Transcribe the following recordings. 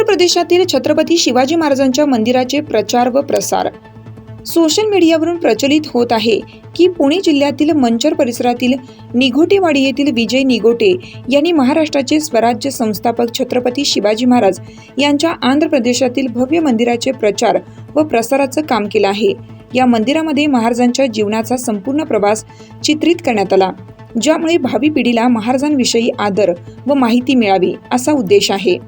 आंध्र प्रदेशातील छत्रपती शिवाजी महाराजांच्या मंदिराचे प्रचार व प्रसार. सोशल मीडियावरून प्रचलित होत आहे की पुणे जिल्ह्यातील मंचर परिसरातील निघोटेवाडी येथील विजय निगोटे यांनी महाराष्ट्राचे स्वराज्य संस्थापक छत्रपती शिवाजी महाराज यांच्या आंध्र प्रदेशातील भव्य मंदिराचे प्रचार व प्रसाराचं काम केलं आहे. या मंदिरामध्ये महाराजांच्या जीवनाचा संपूर्ण प्रवास चित्रित करण्यात आला ज्यामुळे भावी पिढीला महाराजांविषयी आदर व माहिती मिळावी असा उद्देश आहे.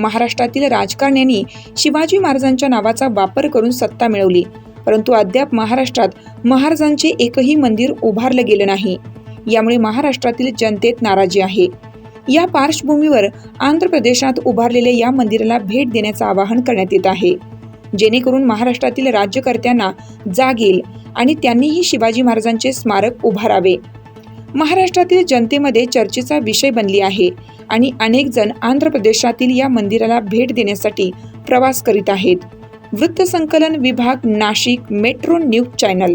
महाराष्ट्रातील राजकारण्यांनी शिवाजी महाराजांच्या नावाचा वापर करून सत्ता मिळवली. परंतु अद्याप महाराष्ट्रात महाराजांचे एकही मंदिर उभारलं गेलं नाही. यामुळे महाराष्ट्रातील जनतेत नाराजी आहे. या पार्श्वभूमीवर आंध्र प्रदेशात उभारलेल्या या मंदिराला भेट देण्याचं आवाहन करण्यात येत आहे. जेणेकरून महाराष्ट्रातील राज्यकर्त्यांना जाग येईल आणि त्यांनीही शिवाजी महाराजांचे स्मारक उभारावे. महाराष्ट्रातील जनतेमध्ये चर्चेचा विषय बनली आहे आणि अनेक जण आंध्र प्रदेशातील या मंदिराला भेट देण्यासाठी प्रवास करीत आहेत. वृत्तसंकलन विभाग नाशिक मेट्रो न्यूज चॅनल